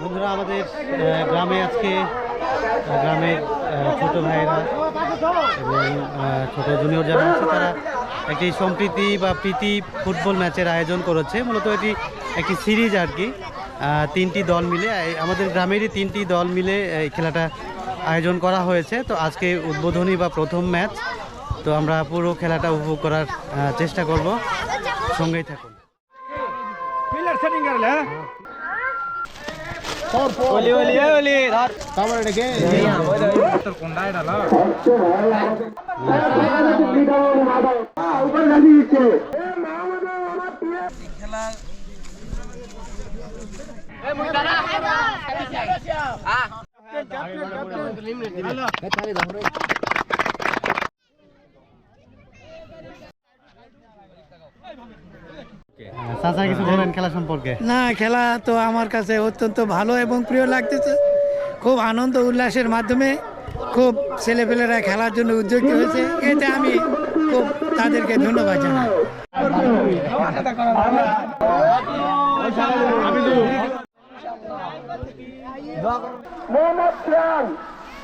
বন্ধুরা, আমাদের গ্রামে আজকে গ্রামের ছোট ভাইয়েরা এবং ছোট জুনিয়র যারা আছে, তারা একটি সম্প্রীতি বা প্রীতি ফুটবল ম্যাচের আয়োজন করেছে। মূলত এটি একটি সিরিজ আর কি। তিনটি দল মিলে আমাদের গ্রামেরই তিনটি দল মিলে, এই খেলাটা আয়োজন করা হয়েছে। তো আজকে উদ্বোধনী বা প্রথম ম্যাচ। তো আমরা পুরো খেলাটা উপভোগ করার চেষ্টা করব। সঙ্গেই থাকুন। ফোর ফোর ওলি ওলি ওলি ধর তারপর এটা কে তোর কোনটা এটা লা উপর গালি দিচ্ছে খেলা এ ক্যাপ্টেন ক্যাপ্টেন চাচা কিছু বলেন খেলা সম্পর্কে? না খেলা তো আমার কাছে অত্যন্ত ভালো এবং প্রিয় লাগতেছে। খুব আনন্দ উল্লাসের মাধ্যমে খুব ছেলেপেলেরা খেলার জন্য উদ্যোগী হয়েছে। এতে আমি খুব তাদেরকে ধন্যবাদ জানাই।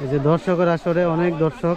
এই যে দর্শকের আসরে অনেক দর্শক।